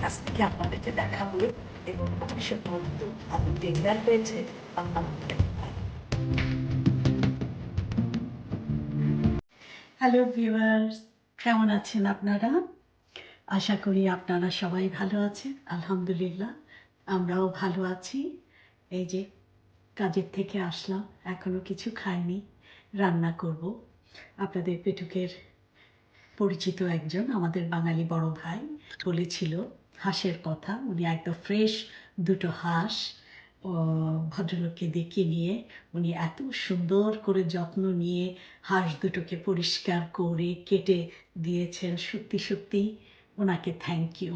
হয়েছে থেকে আপনাদেরকে দেখা হলো বন্ধু আপনি ডিনার পেয়েছে হ্যালো ভিউয়ার্স কেমন আছেন আপনারা? আশা করি আপনারা সবাই ভালো আছেন, আলহামদুলিল্লাহ, আমরাও ভালো আছি। এই যে কাজের থেকে আসলাম, এখনও কিছু খাইনি, রান্না করব। আপনাদের পেটুকের পরিচিত একজন, আমাদের বাঙালি বড় ভাই, বলেছিল হাঁসের কথা। উনি একদম ফ্রেশ দুটো হাঁস ভদ্রলোককে ডেকে নিয়ে উনি এত সুন্দর করে যত্ন নিয়ে হাঁস দুটোকে পরিষ্কার করে কেটে দিয়েছেন সত্যি সত্যি ওনাকে থ্যাংক ইউ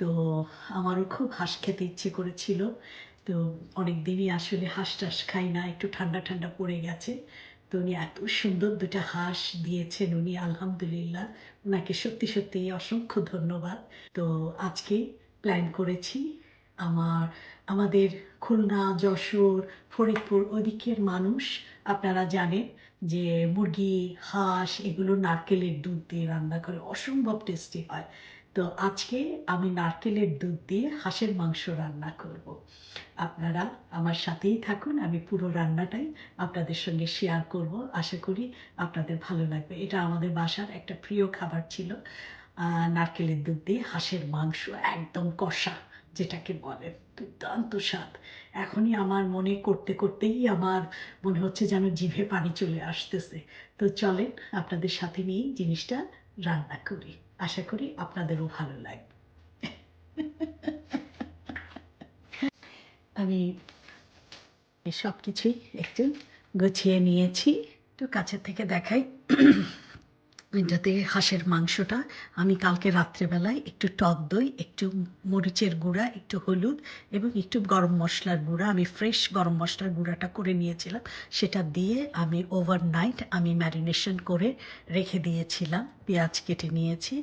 তো আমারও খুব হাঁস খেতে ইচ্ছে করেছিল। তো অনেক দিনই আসলে হাঁস টাস খাই না, একটু ঠান্ডা ঠান্ডা পড়ে গেছে। তো উনি এত সুন্দর দুটা হাঁস দিয়েছেন উনি, আলহামদুলিল্লাহ। ওনাকে সত্যি সত্যি অসংখ্য ধন্যবাদ। তো আজকে প্ল্যান করেছি আমার, আমাদের খুলনা, যশোর, ফরিদপুর ওদিকের মানুষ, আপনারা জানেন যে মুরগি, হাঁস এগুলো নারকেলের দুধ দিয়ে রান্না করে অসম্ভব টেস্টি হয়। তো আজকে আমি নারকেলের দুধ দিয়ে হাঁসের মাংস রান্না করব। আপনারা আমার সাথেই থাকুন, আমি পুরো রান্নাটাই আপনাদের সঙ্গে শেয়ার করব। আশা করি আপনাদের ভালো লাগবে। এটা আমাদের বাসার একটা প্রিয় খাবার ছিল নারকেলের দুধ দিয়ে হাঁসের মাংস, একদম কষা যেটাকে বলে। দুর্দান্ত স্বাদ। এখনই আমার মনে করতে করতেই আমার মনে হচ্ছে যেন জিভে পানি চলে আসতেছে। তো চলেন আপনাদের সাথে নিয়েই জিনিসটা রান্না করি। আশা করি আপনাদেরও ভালো লাগবে। আমি সব কিছুই একটু গুছিয়ে নিয়েছি। একটু কাছের থেকে দেখাই। এটাতে হাঁসের মাংসটা। আমি কালকে রাত্রেবেলায় একটু টক দই, একটু মরিচের গুঁড়া, একটু হলুদ এবং একটু গরম মশলার গুঁড়া। আমি ফ্রেশ গরম মশলার গুঁড়াটা করে নিয়েছিলাম। সেটা দিয়ে আমি ওভারনাইট আমি ম্যারিনেশন করে রেখে দিয়েছিলাম। পেঁয়াজ কেটে নিয়েছি,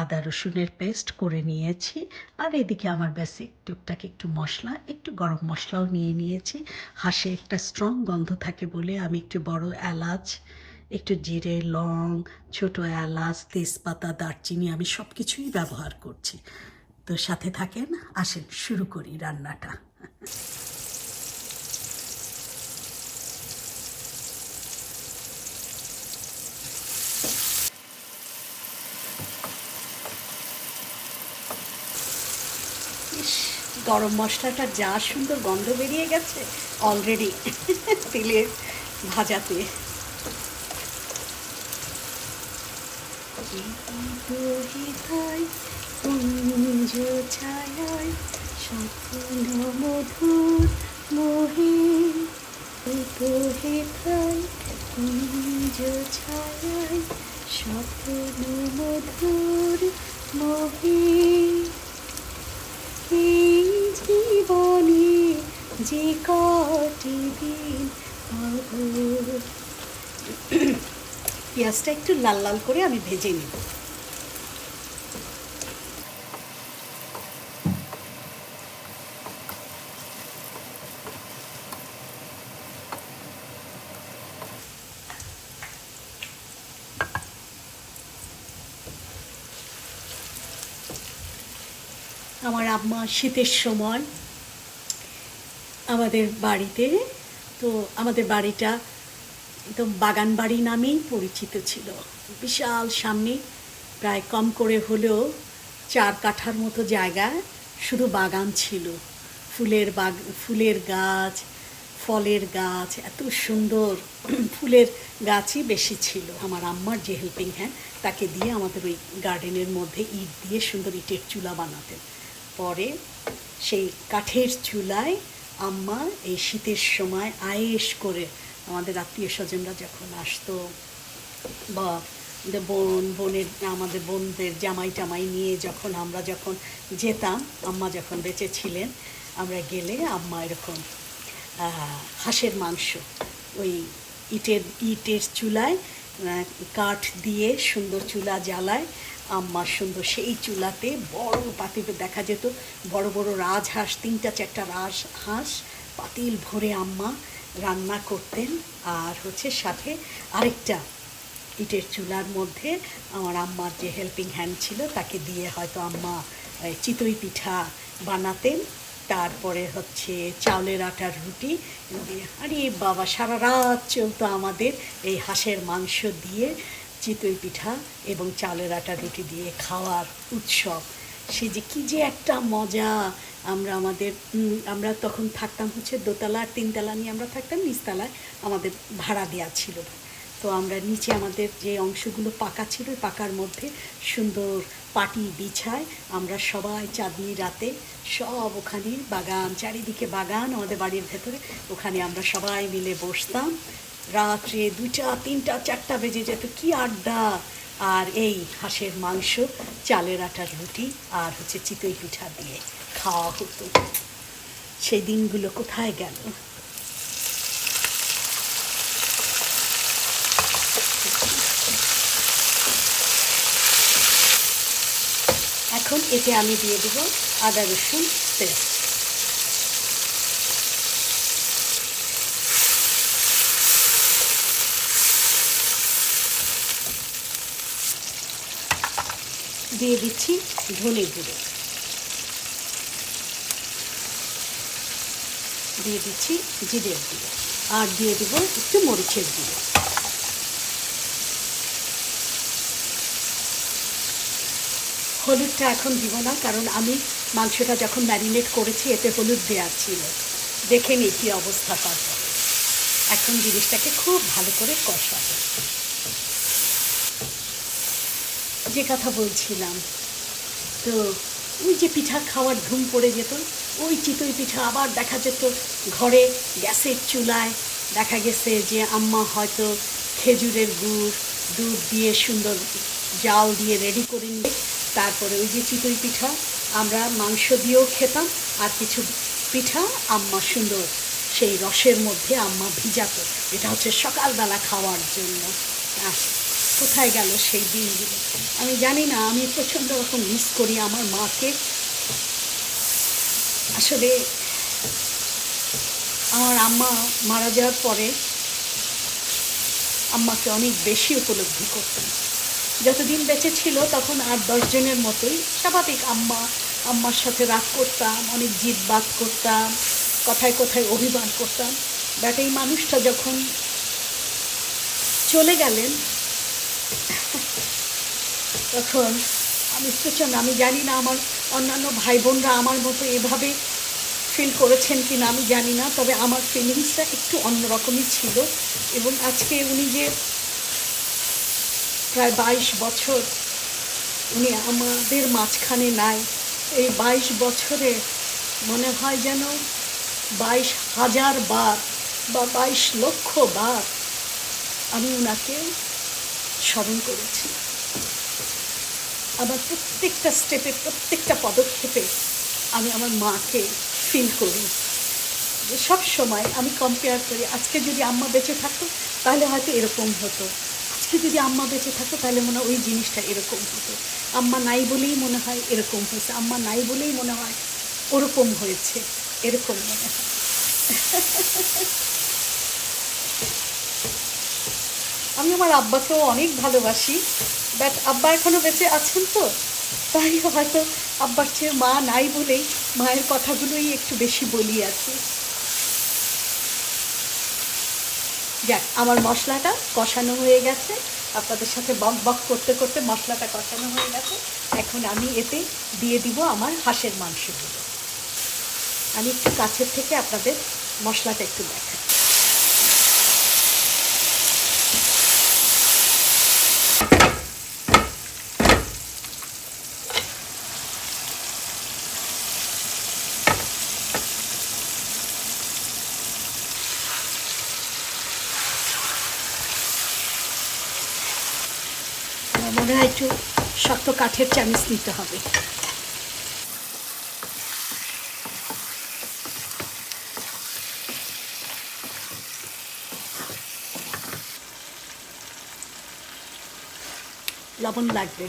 আদা রসুনের পেস্ট করে নিয়েছি আর এদিকে আমার বেসিক টুকটাক একটু মশলা, একটু গরম মশলাও নিয়ে নিয়েছি। হাঁসে একটা স্ট্রং গন্ধ থাকে বলে আমি একটু বড় এলাচ একটু জিরে, লং, ছোট এলাচ, তেজপাতা, দারচিনি আমি সব কিছুই ব্যবহার করছি। তো সাথে থাকেন, আসেন শুরু করি রান্নাটা। গরম মশলাটা যা সুন্দর গন্ধ বেরিয়ে গেছে অলরেডি তেলের ভাজাতে। দোহিতায় কুঞ্জ ছায়ায় স্বপ্ন মধুর মোহে দোহিতায় কুঞ্জ ছায়ায় স্বপ্ন মধুর মোহে এই জীবনে যে কটি দিন পেঁয়াজটা একটু লাল লাল করে আমি ভেজে নিব। আমার আম্মা শীতের সময় আমাদের বাড়িতে, তো আমাদের বাড়িটা একদম বাগান বাড়ি নামেই পরিচিত ছিল। বিশাল সামনে, প্রায় কম করে হলেও চার কাঠার মতো জায়গায় শুধু বাগান ছিল। ফুলের বাগ, ফুলের গাছ, ফলের গাছ, এত সুন্দর ফুলের গাছই বেশি ছিল। আমার আম্মার যে হেল্পিং হ্যান্ড তাকে দিয়ে আমাদের ওই গার্ডেনের মধ্যে ইট দিয়ে সুন্দর ইটের চুলা বানাতেন। পরে সেই কাঠের চুলায় আম্মা এই শীতের সময় আয়েস করে আমাদের আত্মীয় স্বজনরা যখন আসতো, বা বোন, বোনের, আমাদের বোনদের জামাই টামাই নিয়ে যখন আমরা যখন যেতাম, আম্মা যখন বেঁচে ছিলেন, আমরা গেলে আম্মা এরকম হাঁসের মাংস, ওই ইটের ইটের চুলায় কাঠ দিয়ে সুন্দর চুলা জ্বালায়, আম্মা সুন্দর সেই চুলাতে বড় পাতিলে দেখা যেত, বড় বড় রাজহাঁস, তিনটা চারটা রাজ হাঁস পাতিল ভরে আম্মা রান্না করতেন। আর হচ্ছে সাথে আরেকটা ইটের চুলার মধ্যে আমার আম্মার যে হেল্পিং হ্যান্ড ছিল, তাকে দিয়ে হয়তো আম্মা চিতই পিঠা বানাতেন। তারপরে হচ্ছে চাউলের আটার রুটি দিয়ে। আরে বাবা, সারা রাত চলতো আমাদের এই হাঁসের মাংস দিয়ে চিতই পিঠা এবং চাউলের আটা রুটি দিয়ে খাওয়ার উৎসব। সে যে কি যে একটা মজা। আমরা আমাদের আমরা তখন থাকতাম হচ্ছে দোতলা আর তিনতলা নিয়ে আমরা থাকতাম, নিচতলায় আমাদের ভাড়া দেওয়া ছিল। তো আমরা নিচে আমাদের যে অংশগুলো পাকা ছিল পাকার মধ্যে সুন্দর পাটি বিছায় আমরা সবাই চাঁদনি রাতে সব ওখানে বাগান, চারিদিকে বাগান, আমাদের বাড়ির ভেতরে, ওখানে আমরা সবাই মিলে বসতাম। রাত্রে দুটা তিনটা, চারটা বেজে যেত, কি আড্ডা! আর এই হাঁসের মাংস, চালের আটার রুটি আর হচ্ছে চিতই পিঠা দিয়ে খাওয়া হতো। সেই দিনগুলো কোথায় গেল? এখন এতে আমি দিয়ে দেবো আদা রসুন পেস্ট। দিয়ে দিচ্ছি ধনে গুঁড়ো। দিয়ে দিচ্ছি জিরের গুঁড়ো আর দিয়ে দেবো একটু মরিচের গুঁড়ো। হলুদটা এখন দিব না, কারণ আমি মাংসটা যখন ম্যারিনেট করেছি, এতে হলুদ দেওয়া ছিল। দেখে নিই কী অবস্থা তারপর। এখন জিনিসটাকে খুব ভালো করে কষাবো। যে কথা বলছিলাম, তো ওই যে পিঠা খাওয়ার ধুম পড়ে যেত, ওই চিতই পিঠা আবার দেখা যেত ঘরে গ্যাসের চুলায়। দেখা গেছে যে আম্মা হয়তো খেজুরের গুড়, দুধ দিয়ে সুন্দর জাল দিয়ে রেডি করে নিয়ে, তারপরে ওই যে চিতই পিঠা আমরা মাংস দিয়েও খেতাম, আর কিছু পিঠা আম্মা সুন্দর সেই রসের মধ্যে আম্মা ভিজাতো। এটা হচ্ছে সকালবেলা খাওয়ার জন্য। কোথায় গেল সেই দিনগুলো? আমি জানি না, আমি প্রচণ্ড রকম মিস করি আমার মাকে। আসলে আমার আম্মা মারা যাওয়ার পরে আম্মাকে অনেক বেশি উপলব্ধি করতাম। যতদিন বেঁচে ছিল তখন আট দশজনের মতোই স্বাভাবিক আম্মা, আম্মার সাথে রাগ করতাম, অনেক জিদ বাদ করতাম, কথায় কথায় অভিমান করতাম। বাট এই মানুষটা যখন চলে গেলেন তখন আমি প্রচণ্ড আমি জানি না আমার অন্যান্য ভাই বোনরা আমার মতো এভাবে ফিল করেছেন কি না আমি জানি না, তবে আমার ফিলিংসটা একটু অন্যরকমই ছিল এবং আজকে উনি যে প্রায় বাইশ বছর উনি আমাদের মাঝখানে নাই, এই বাইশ বছরে মনে হয় যেন বাইশ হাজার বার বা বাইশ লক্ষ বার আমি ওনাকে স্মরণ করেছি। আমার প্রত্যেকটা স্টেপে প্রত্যেকটা পদক্ষেপে আমি আমার মাকে ফিল করি। যে সব সময় আমি কম্পেয়ার করি, আজকে যদি আম্মা বেঁচে থাকতো, তাহলে হয়তো এরকম হতো। আজকে যদি আম্মা বেঁচে থাকতো, তাহলে মনে হয় ওই জিনিসটা এরকম হতো। আম্মা নাই বলেই মনে হয় এরকম হয়েছে, আম্মা নাই বলেই মনে হয় ওরকম হয়েছে, এরকম মনে হয়। আমি আমার আব্বাকেও অনেক ভালোবাসি বাট আব্বা এখনও বেঁচে আছেন তো? তাই হয়তো আব্বার চেয়ে মা নাই বলেই মায়ের কথাগুলোই একটু বেশি বলি কি। যাক, আমার মশলাটা কষানো হয়ে গেছে। আপনাদের সাথে বক বক করতে করতে মশলাটা কষানো হয়ে গেছে। এখন আমি এতে দিয়ে দিব আমার হাঁসের মাংসগুলো। আমি একটু কাছের থেকে আপনাদের মশলাটা একটু দেখাই আমার মনে হয় একটু শক্ত কাঠের চামিচ নিতে হবে। লবণ লাগবে।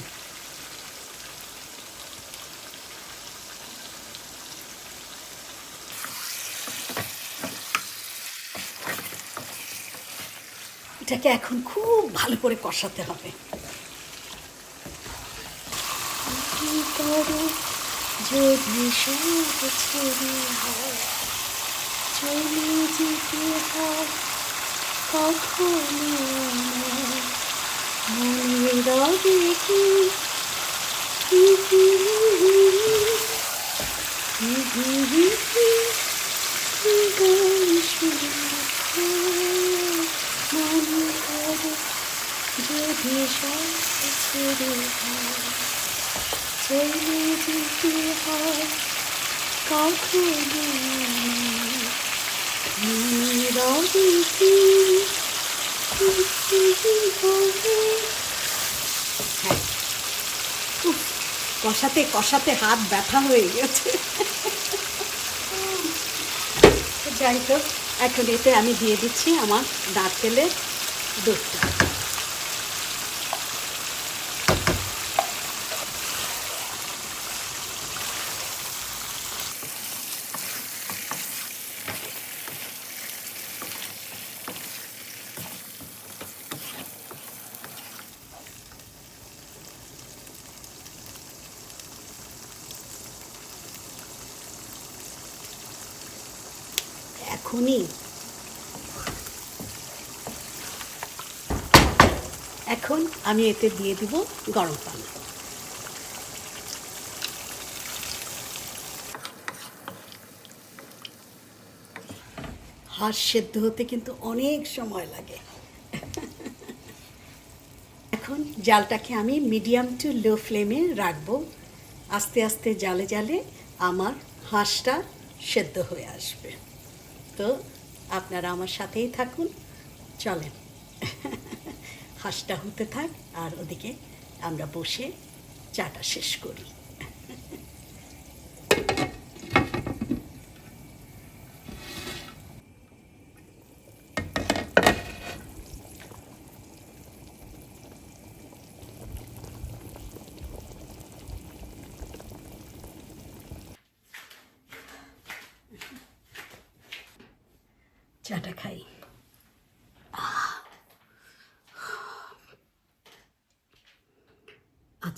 এটাকে এখন খুব ভালো করে কষাতে হবে কি করো, যদি সব ছেড়ে হয়, চলে যেতে হয়, কখনো মনে রবে কি মনে করো যদি সব ছেড়ে হয়? চলে যেতে হয় কখনো কষাতে কষাতে হাত ব্যথা হয়ে গেছে। যাই হোক, এখন এতে আমি দিয়ে দিচ্ছি আমার দাঁত নারকেলের দুধটা। এখনই। এখন আমি এতে দিয়ে দিব গরম পানি। হাঁস সেদ্ধ হতে কিন্তু অনেক সময় লাগে। এখন জালটাকে আমি মিডিয়াম টু লো ফ্লেমে রাখব। আস্তে আস্তে জালে জালে আমার হাঁসটা সেদ্ধ হয়ে আসবে। তো আপনারা আমার সাথেই থাকুন। চলেন। হাঁসটা হতে থাক আর ওদিকে আমরা বসে চাটা শেষ করি চাটা খাই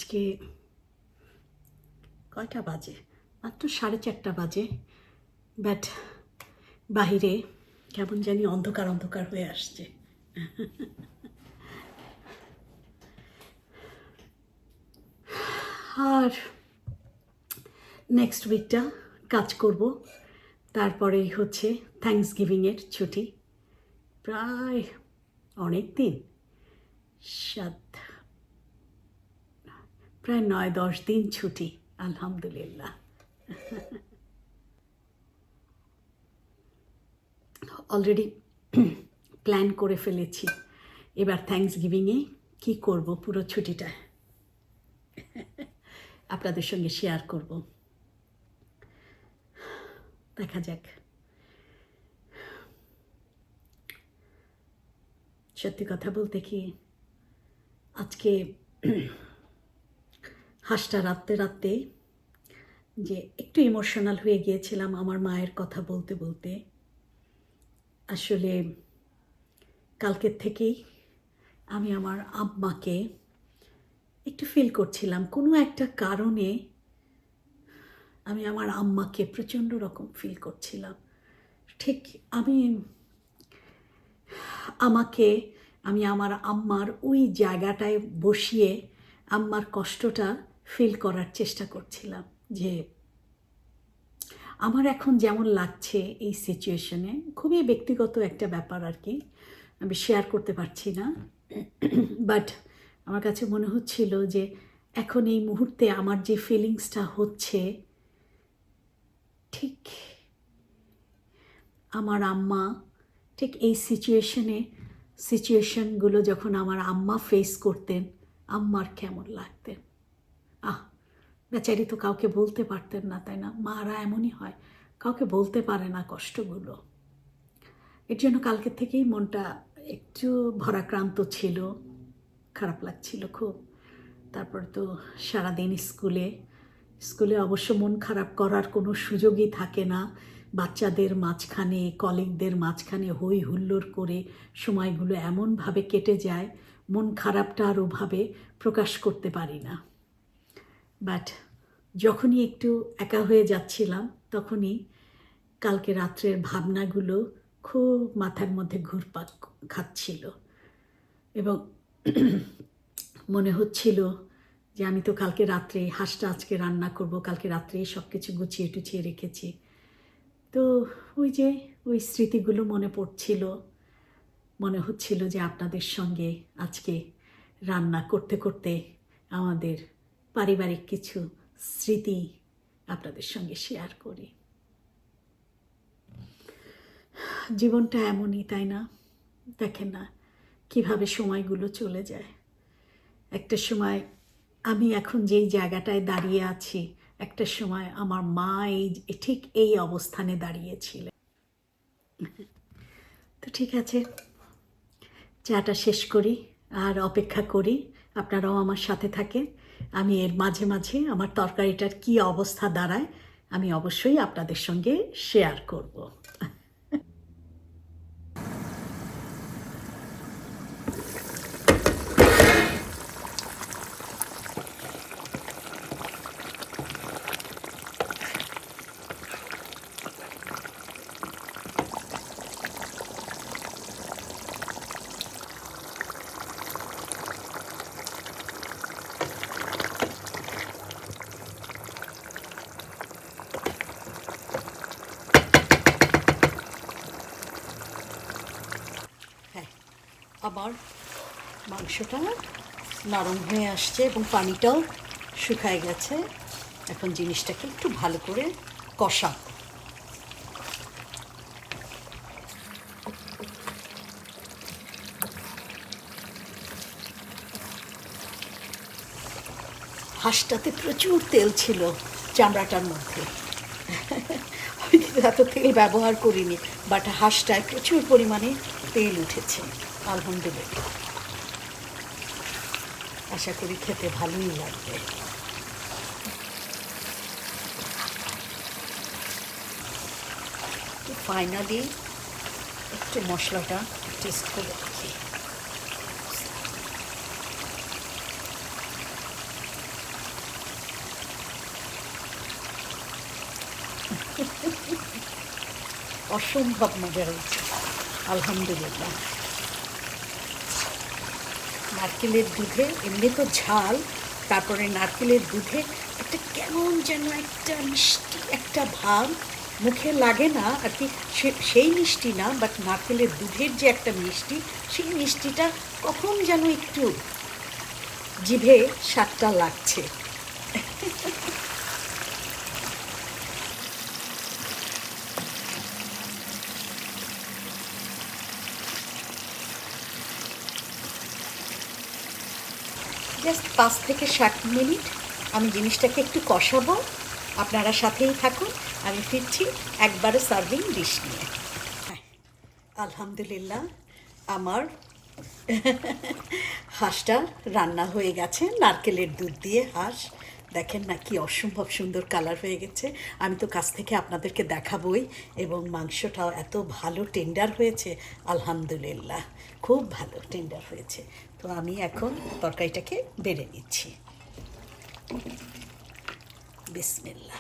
আজকে কয়টা বাজে? মাত্র সাড়ে চারটা বাজে। বাট বাহিরে কেমন জানি অন্ধকার অন্ধকার হয়ে আসছে। আর নেক্সট উইকটা কাজ করব। তারপরেই হচ্ছে থ্যাংকস গিভিংয়ের ছুটি। প্রায় অনেক দিন। সাত প্রায় নয়, দশ দিন ছুটি, আলহামদুলিল্লাহ। অলরেডি প্ল্যান করে ফেলেছি, এবার থ্যাংকস গিভিংয়ে কী করব পুরো ছুটিটা। আপনাদের সঙ্গে শেয়ার করব। দেখা যাক। সত্যি কথা বলতে কি, আজকে হাঁসটা রাখতে রাখতে যে একটু ইমোশনাল হয়ে গিয়েছিলাম আমার মায়ের কথা বলতে বলতে। আসলে কালকের থেকেই আমি আমার আম্মাকে একটু ফিল করছিলাম। কোনো একটা কারণে আমি আমার আম্মাকে প্রচণ্ড রকম ফিল করছিলাম। ঠিক আমি আমাকে, আমি আমার আম্মার ওই জায়গাটায় বসিয়ে, আম্মার কষ্টটা ফিল করার চেষ্টা করছিলাম যে আমার এখন যেমন লাগছে এই সিচুয়েশনে খুবই ব্যক্তিগত একটা ব্যাপার আর কি, আমি শেয়ার করতে পারছি না। বাট আমার কাছে মনে হচ্ছিল যে এখন এই মুহূর্তে আমার যে ফিলিংসটা হচ্ছে, ঠিক আমার আম্মা, ঠিক এই সিচুয়েশনে সিচুয়েশনগুলো যখন আমার আম্মা ফেস করতেন, আম্মার কেমন লাগতেন? বেচারি তো কাউকে বলতে পারতেন না, তাই না? মারা এমনই হয়। কাউকে বলতে পারে না কষ্টগুলো। এর জন্য কালকে থেকেই মনটা একটু ভরাক্রান্ত ছিল। খারাপ লাগছিল খুব। তারপর তো সারাদিন স্কুলে স্কুলে অবশ্য মন খারাপ করার কোনো সুযোগই থাকে না। বাচ্চাদের মাঝখানে, কলিগদের মাঝখানে হই হুল্লোড় করে সময়গুলো এমনভাবে কেটে যায়, মন খারাপটা আর ওভাবে প্রকাশ করতে পারি না। বাট যখনই একটু একা হয়ে যাচ্ছিলাম, তখনই কালকে রাত্রের ভাবনাগুলো খুব মাথার মধ্যে ঘুরপাক খাচ্ছিল। এবং মনে হচ্ছিল যে আমি তো কালকে রাত্রে হাঁসটা আজকে রান্না করব, কালকে রাত্রে সব কিছু গুছিয়ে টুছিয়ে রেখেছি। তো ওই যে ওই স্মৃতিগুলো মনে পড়ছিল, মনে হচ্ছিল যে আপনাদের সঙ্গে আজকে রান্না করতে করতে আমাদের পারিবারিক কিছু স্মৃতি আপনাদের সঙ্গে শেয়ার করি। জীবনটা এমনই, তাই না? দেখেন না কীভাবে সময়গুলো চলে যায়। একটা সময় আমি এখন যেই জায়গাটায় দাঁড়িয়ে আছি, একটা সময় আমার মা এই, ঠিক এই অবস্থানে দাঁড়িয়েছিলেন। তো ঠিক আছে, চাটা শেষ করি আর অপেক্ষা করি, আপনারাও আমার সাথে থাকেন। আমি এর মাঝে মাঝে আমার তরকারিটার কি অবস্থা দাঁড়ায়, আমি অবশ্যই আপনাদের সঙ্গে শেয়ার করব হ্যাঁ আবার মাংসটা নরম হয়ে আসছে এবং পানিটাও শুকায় গেছে। এখন জিনিসটাকে একটু ভালো করে কষাবো হাঁসটাতে প্রচুর তেল ছিল চামড়াটার মধ্যে। এত তেল ব্যবহার করিনি বাট হাঁসটায় প্রচুর পরিমাণে তেল উঠেছে, আলহামদুলিল্লাহ। আশা করি খেতে ভালোই লাগবে। ফাইনালি একটু মশলাটা টেস্ট করে দেখি। অসম্ভব মজা হয়েছে। আলহামদুলিল্লাহ। নারকেলের দুধে, এমনি তো ঝাল, তারপরে নারকেলের দুধে একটা কেমন যেন একটা মিষ্টি একটা ভাব। মুখে লাগে না আর কি সেই মিষ্টি না বাট নারকেলের দুধের যে একটা মিষ্টি, সেই মিষ্টিটা কখন যেন একটু জিভে স্বাদটা লাগছে। জাস্ট পাঁচ থেকে ষাট মিনিট আমি জিনিসটাকে একটু কষাবো। আপনারা সাথেই থাকুন, আমি ফিরছি একবারে সার্ভিং ডিশ নিয়ে। আলহামদুলিল্লাহ, আমার হাঁসটা রান্না হয়ে গেছে, নারকেলের দুধ দিয়ে হাঁস। দেখেন না কি অসম্ভব সুন্দর কালার হয়ে গেছে। আমি তো কাছ থেকে আপনাদেরকে দেখাবই এবং মাংসটাও এত ভালো টেন্ডার হয়েছে, আলহামদুলিল্লাহ, খুব ভালো টেন্ডার হয়েছে। তো আমি এখন তরকারিটাকে বেড়ে নিচ্ছি। বিসমিল্লা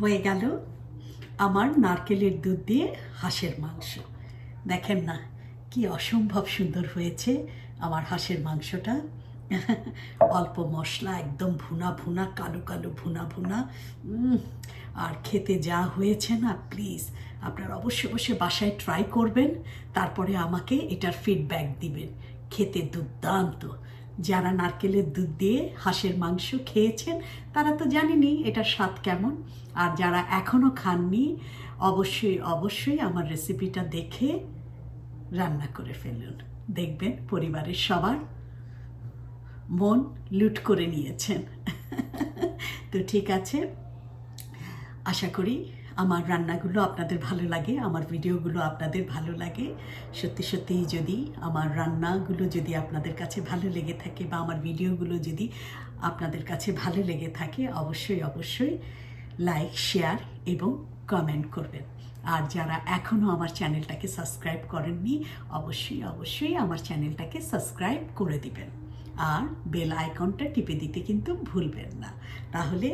হয়ে গেল। আমার নারকেলের দুধ দিয়ে হাঁসের মাংস। দেখেন না, কি অসম্ভব সুন্দর হয়েছে আমার হাঁসের মাংসটা। অল্প মশলা, একদম ভুনা ভুনা, কালো কালো ভুনা ভুনা। আর খেতে যা হয়েছে না প্লিজ আপনারা অবশ্যই অবশ্যই বাসায় ট্রাই করবেন, তারপরে আমাকে এটার ফিডব্যাক দিবেন। খেতে দুর্দান্ত। যারা নারকেলের দুধ দিয়ে হাঁসের মাংস খেয়েছেন, তারা তো জানেনি এটার স্বাদ কেমন। আর যারা এখনও খাননি, অবশ্যই অবশ্যই আমার রেসিপিটা দেখে রান্না করে ফেলুন। দেখবেন পরিবারের সবার মন লুট করে নিয়েছেন। তো ঠিক আছে, আশা করি আমার রান্নাগুলো আপনাদের ভালো লাগে, আমার ভিডিওগুলো আপনাদের ভালো লাগে। সত্যি সত্যিই যদি আমার রান্নাগুলো যদি আপনাদের কাছে ভালো লেগে থাকে বা আমার ভিডিওগুলো যদি আপনাদের কাছে ভালো লেগে থাকে, অবশ্যই অবশ্যই লাইক, শেয়ার এবং কমেন্ট করবেন। আর যারা এখনও আমার চ্যানেলটাকে সাবস্ক্রাইব করেননি, অবশ্যই অবশ্যই আমার চ্যানেলটাকে সাবস্ক্রাইব করে দিবেন। আর বেল আইকনটা টিপে দিতে কিন্তু ভুলবেন না। তাহলে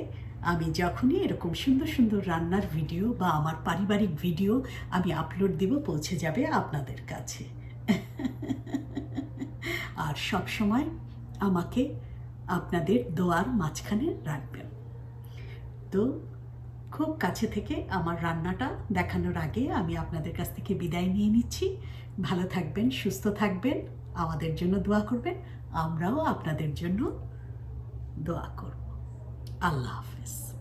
আমি যখনই এরকম সুন্দর সুন্দর রান্নার ভিডিও বা আমার পারিবারিক ভিডিও আমি আপলোড দিব, পৌঁছে যাবে আপনাদের কাছে। আর সব সময় আমাকে আপনাদের দোয়ার মাঝখানে রাখবেন। তো খুব কাছে থেকে আমার রান্নাটা দেখানোর আগে আমি আপনাদের কাছ থেকে বিদায় নিয়ে নিচ্ছি। ভালো থাকবেন, সুস্থ থাকবেন, আমাদের জন্য দোয়া করবেন, আমরাও আপনাদের জন্য দোয়া করব। palavras.